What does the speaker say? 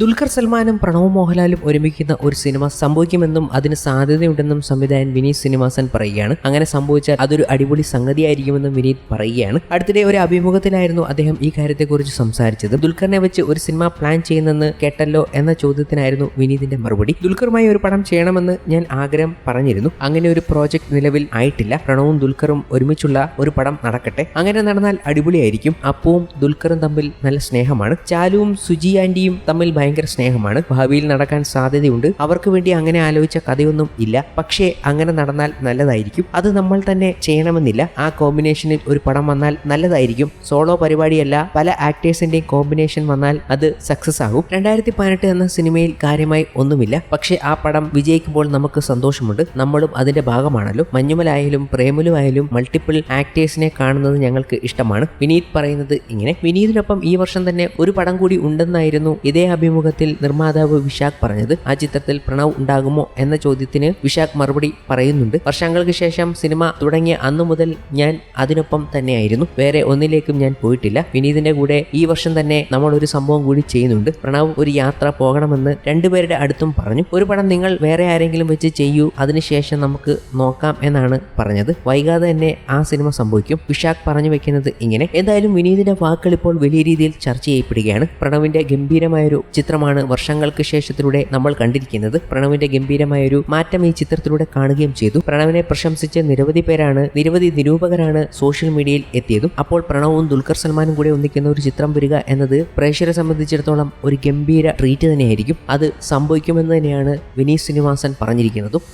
ദുൽഖർ സൽമാനും പ്രണവ് മോഹൻലാലും ഒരുമിക്കുന്ന ഒരു സിനിമ സംഭവിക്കുമെന്നും അതിന് സാധ്യതയുണ്ടെന്നും സംവിധായകൻ വിനീത് ശ്രീനിവാസൻ പറയുകയാണ്. അങ്ങനെ സംഭവിച്ചാൽ അതൊരു അടിപൊളി സംഗതിയായിരിക്കുമെന്നും വിനീത് പറയുകയാണ്. അടുത്തിടെ ഒരു അഭിമുഖത്തിലായിരുന്നു അദ്ദേഹം ഈ കാര്യത്തെക്കുറിച്ച് സംസാരിച്ചത്. ദുൽഖറിനെ വെച്ച് ഒരു സിനിമ പ്ലാൻ ചെയ്യുന്നെന്ന് കേട്ടല്ലോ എന്ന ചോദ്യത്തിനായിരുന്നു വിനീതിന്റെ മറുപടി. ദുൽഖറുമായി ഒരു പടം ചെയ്യണമെന്ന് ഞാൻ ആഗ്രഹം പറഞ്ഞിരുന്നു. അങ്ങനെ ഒരു പ്രോജക്റ്റ് നിലവിൽ ആയിട്ടില്ല. പ്രണവും ദുൽഖറും ഒരുമിച്ചുള്ള ഒരു പടം നടക്കട്ടെ. അങ്ങനെ നടന്നാൽ അടിപൊളിയായിരിക്കും. അപ്പവും ദുൽഖറും തമ്മിൽ നല്ല സ്നേഹമാണ്. ചാലുവും സുജി ആന്റിയും തമ്മിൽ സ്നേഹമാണ്. ഭാവിയിൽ നടക്കാൻ സാധ്യതയുണ്ട്. അവർക്ക് വേണ്ടി അങ്ങനെ ആലോചിച്ച കഥയൊന്നും ഇല്ല. പക്ഷേ അങ്ങനെ നടന്നാൽ നല്ലതായിരിക്കും. അത് നമ്മൾ തന്നെ ചെയ്യണമെന്നില്ല. ആ കോമ്പിനേഷനിൽ ഒരു പടം വന്നാൽ നല്ലതായിരിക്കും. സോളോ പരിപാടിയല്ല. പല ആക്ടേഴ്സിന്റെയും കോമ്പിനേഷൻ വന്നാൽ അത് സക്സസ് ആകും. രണ്ടായിരത്തി പതിനെട്ട് എന്ന സിനിമയിൽ കാര്യമായി ഒന്നുമില്ല. പക്ഷേ ആ പടം വിജയിക്കുമ്പോൾ നമുക്ക് സന്തോഷമുണ്ട്. നമ്മളും അതിന്റെ ഭാഗമാണല്ലോ. മഞ്ഞുമലായാലും പ്രേമലുമായാലും മൾട്ടിപ്പിൾ ആക്ടേഴ്സിനെ കാണുന്നത് ഞങ്ങൾക്ക് ഇഷ്ടമാണ്. വിനീത് പറയുന്നത് ഇങ്ങനെ. വിനീതിനൊപ്പം ഈ വർഷം തന്നെ ഒരു പടം കൂടി ഉണ്ടെന്നായിരുന്നു ഇതേ അഭിമുഖത്തിൽ നിർമ്മാതാവ് വിശാഖ് പറഞ്ഞത് ആ ചിത്രത്തിൽ പ്രണവ് ഉണ്ടാകുമോ? എന്ന ചോദ്യത്തിന് വിശാഖ് മറുപടി പറയുന്നുണ്ട്. വർഷങ്ങൾക്ക് ശേഷം സിനിമ തുടങ്ങിയ അന്നു മുതൽ ഞാൻ അതിനൊപ്പം തന്നെയായിരുന്നു. വേറെ ഒന്നിലേക്കും ഞാൻ പോയിട്ടില്ല. വിനീതിന്റെ കൂടെ ഈ വർഷം തന്നെ നമ്മൾ ഒരു സംഭവം കൂടി ചെയ്യുന്നുണ്ട്. പ്രണവ് ഒരു യാത്ര പോകണമെന്ന് രണ്ടുപേരുടെ അടുത്തും പറഞ്ഞു. ഒരു പടം നിങ്ങൾ വേറെ ആരെങ്കിലും വെച്ച് ചെയ്യൂ അതിനുശേഷം നമുക്ക് നോക്കാം എന്നാണ് പറഞ്ഞത്. വൈകാതെ തന്നെ ആ സിനിമ സംഭവിക്കും. വിശാഖ് പറഞ്ഞു വെക്കുന്നത് ഇങ്ങനെ. എന്തായാലും വിനീതിന്റെ വാക്കുകൾ ഇപ്പോൾ വലിയ രീതിയിൽ ചർച്ച ചെയ്യപ്പെടുകയാണ്. പ്രണവിന്റെ ഗംഭീരമായൊരു ചിത്രമാണ് വർഷങ്ങൾക്ക് ശേഷത്തിലൂടെ നമ്മൾ കണ്ടിരിക്കുന്നത്. പ്രണവിന്റെ ഗംഭീരമായ ഒരു മാറ്റം ഈ ചിത്രത്തിലൂടെ കാണുകയും ചെയ്തു. പ്രണവിനെ പ്രശംസിച്ച് നിരവധി പേരാണ് നിരവധി നിരൂപകരാണ് സോഷ്യൽ മീഡിയയിൽ എത്തിയതും. അപ്പോൾ പ്രണവും ദുൽഖർ സൽമാനും കൂടെ ഒന്നിക്കുന്ന ഒരു ചിത്രം വരിക എന്നത് പ്രേക്ഷകരെ സംബന്ധിച്ചിടത്തോളം ഒരു ഗംഭീര ട്രീറ്റ് തന്നെയായിരിക്കും. അത് സംഭവിക്കുമെന്ന് തന്നെയാണ് വിനീത് ശ്രീനിവാസൻ പറഞ്ഞിരിക്കുന്നതും.